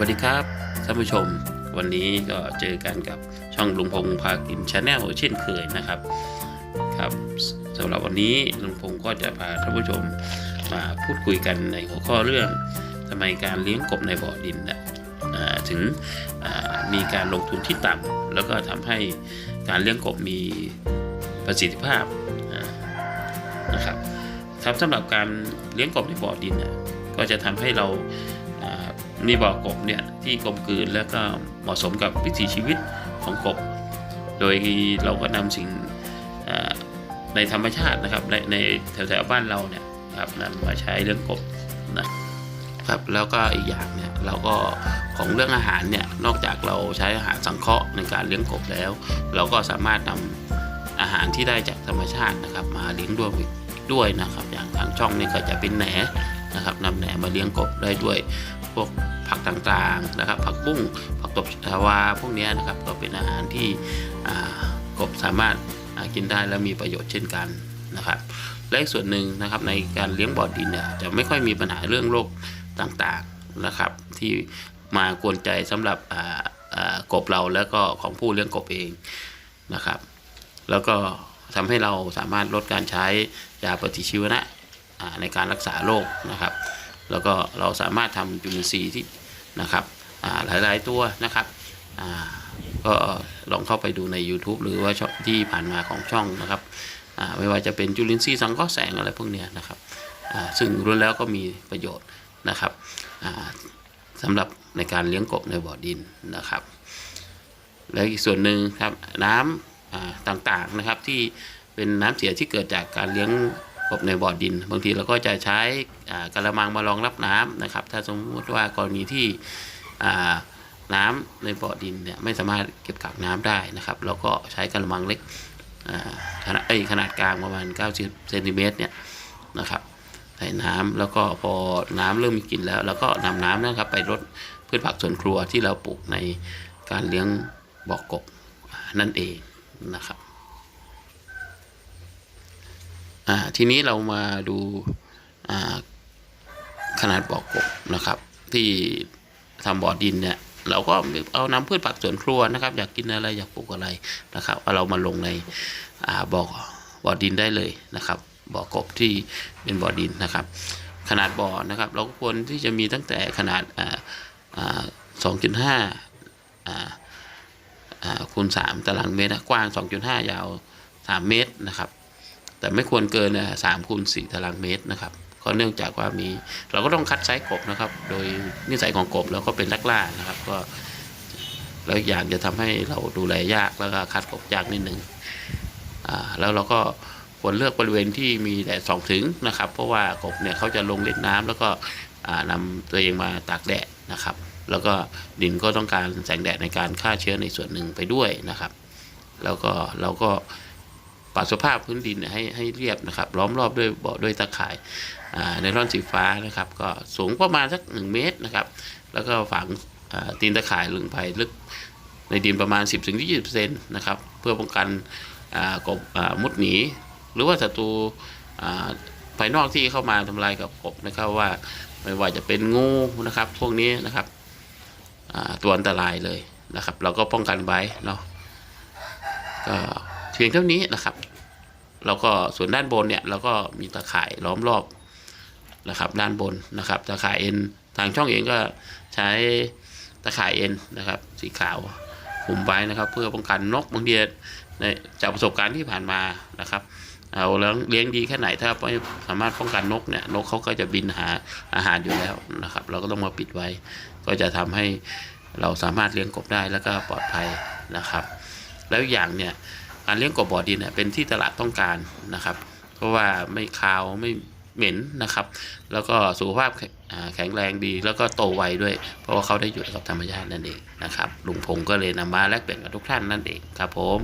สวัสดีครับท่านผู้ชม วันนี้ก็เจอกันกับช่องลุงพงพากินชาแนลเช่นเคยนะครับครับสำหรับวันนี้ลุงพงก็จะพาท่านผู้ชมมาพูดคุยกันในหัวข้อเรื่องทำไมการเลี้ยงกบในบ่อดินนะถึงมีการลงทุนที่ต่ำแล้วก็ทำให้การเลี้ยงกบมีประสิทธิภาพนะครับครับสำหรับการเลี้ยงกบในบ่อดินนะก็จะทำให้เรา มีบ่อกบเนี่ยที่กลมกลืนแล้วก็เหมาะสมกับวิถีชีวิตของกบ โดยเราก็นำสิ่งในธรรมชาตินะครับในในแถวๆบ้านเราเนี่ยครับนำมาใช้เรื่องกบนะครับแล้วก็อีกอย่างเนี่ยเราก็ของเรื่องอาหารเนี่ยนอกจากเราใช้อาหารสังเคราะห์ในการเลี้ยงกบแล้ว เราก็สามารถนำอาหารที่ได้จากธรรมชาตินะครับ มาเลี้ยงด้วยด้วยนะครับ อย่างทางช่องนี่ก็จะเป็นแหนนะครับนำแหนมาเลี้ยงกบได้ด้วย พวกผักต่างๆนะครับ ผักบุ้งผักตบชวาพวกนี้นะครับก็เป็นอาหารที่กบสามารถกินได้และมีประโยชน์เช่นกันนะครับและอีกส่วนหนึ่งนะครับในการเลี้ยงบ่อดินเนี่ยจะไม่ค่อยมีปัญหาเรื่องโรคต่างๆนะครับ ที่มากวนใจสำหรับกบเราแล้วก็ของผู้เลี้ยงกบเองนะครับ แล้วก็ทำให้เราสามารถลดการใช้ยาปฏิชีวนะในการรักษาโรคนะครับ แล้วก็เราสามารถทำจุลินทรีย์ที่นะครับหลาย ๆ ตัวนะครับก็ลองเข้าไปดูใน YouTube หรือว่าช่องที่ผ่านมาของช่องนะครับไม่ว่าจะเป็นจุลินทรีย์สังเคราะห์แสงอะไรพวกเนี้ยนะครับซึ่งล้วนแล้วก็มีประโยชน์นะครับสำหรับในการเลี้ยงกบในบ่อดินนะครับ และอีกส่วนหนึ่งครับน้ำต่างๆนะครับที่เป็นน้ำเสียที่เกิดจากการเลี้ยง กบในบ่อดิน บางทีเราก็จะใช้กระมังมารองรับน้ำนะครับ ถ้าสมมติว่ากรณีที่น้ำในบ่อดินเนี่ยไม่สามารถเก็บกักน้ำได้นะครับ เราก็ใช้กระมังเล็กขนาดเอ้ขนาดกลางประมาณ 90เซนติเมตรเนี่ยนะครับใส่น้ำแล้วก็พอน้ำเริ่มมีกลิ่นแล้วเราก็นำน้ำนะครับไปรดพืชผักสวนครัวที่เราปลูกในการเลี้ยงบ่อกบนั่นเองนะครับ อ่า ทีนี้เรามาดูาขนาดบ่อกบนะครับ ที่ทำบ่อดินเนี่ยเราก็เอาน้ำพืชผักสวนครัวนะครับ อยากกินอะไรอยากปลูกอะไรนะครับเอาเรามาลงในบ่อบ่อดินได้เลยนะครับบ่อกบที่เป็นบ่อดินนะครับ ขนาดบ่อนะครับ เราก็ควรที่จะมีตั้งแต่ขนาดอ่าอ่าสองจุดห้าอ่าอ่าคูณสามตารางเมตรกว้างสองจุดห้ายาวสามเมตรนะครับ แต่ไม่ควรเกินสามคูณสี่ตารางเมตรนะครับก็เนื่องจากว่ามีเราก็ต้องคัดไซส์กบนะครับ โดยนิสัยของกบแล้วก็เป็นนักล่านะครับ ก็แล้วอย่างจะทำให้เราดูแลยากแล้วก็คัดกบยากนิดหนึ่งอ่าแล้วเราก็ควรเลือกบริเวณที่มีแดดส่องถึงนะครับ เพราะว่ากบเนี่ยเขาจะลงเล่นน้ำแล้วก็อ่านำตัวเองมาตากแดดนะครับ แล้วก็ดินก็ต้องการแสงแดดในการฆ่าเชื้อในส่วนหนึ่งไปด้วยนะครับ แล้วก็เราก็ ปรับสภาพพื้นดินให้ให้เรียบนะครับล้อมรอบด้วยบ่อด้วยตะข่ายในร่อนสีฟ้านะครับก็สูงประมาณสักหนึ่งเมตรนะครับแล้วก็ฝังตีนตะข่ายลงไปลึกในดินประมาณ 10-20%ถึง20%เซนนะครับเพื่อป้องกันกบมุดหนี หรือว่าศัตรูภายนอกที่เข้ามาทำลายกับกบนะครับว่าไม่ว่าจะเป็นงูนะครับ พวกนี้นะครับตัวอันตรายเลยนะครับ เราก็ป้องกันไว้เนาะก็เพียงเท่านี้นะครับ เราก็ส่วนด้านบนเนี่ยเราก็มีตะข่ายล้อมรอบนะครับด้านบนนะครับตะข่ายเอ็นทางช่องเองก็ใช้ตะข่ายเอ็นนะครับสีขาวคุมไว้นะครับ เพื่อป้องกันนกบางทีในจากประสบการณ์ที่ผ่านมานะครับเอาแล้วเลี้ยงดีแค่ไหนถ้าไม่สามารถป้องกันนกเนี่ยนกเขาก็จะบินหาอาหารอยู่แล้วนะครับ เราก็ต้องมาปิดไว้ ก็จะทำให้เราสามารถเลี้ยงกบได้แล้วก็ปลอดภัยนะครับ แล้วอย่างเนี่ย การเลี้ยงกบบ่อดินเนี่ยเป็นที่ตลาดต้องการนะครับ เพราะว่าไม่คาวไม่เหม็นนะครับ แล้วก็สุขภาพแข็งแรงดีแล้วก็โตไวด้วย เพราะว่าเขาได้อยู่กับธรรมชาตินั่นเองนะครับลุงพงศ์ก็เลยนำมาแลกเปลี่ยนกับทุกท่านนั่นเองครับผม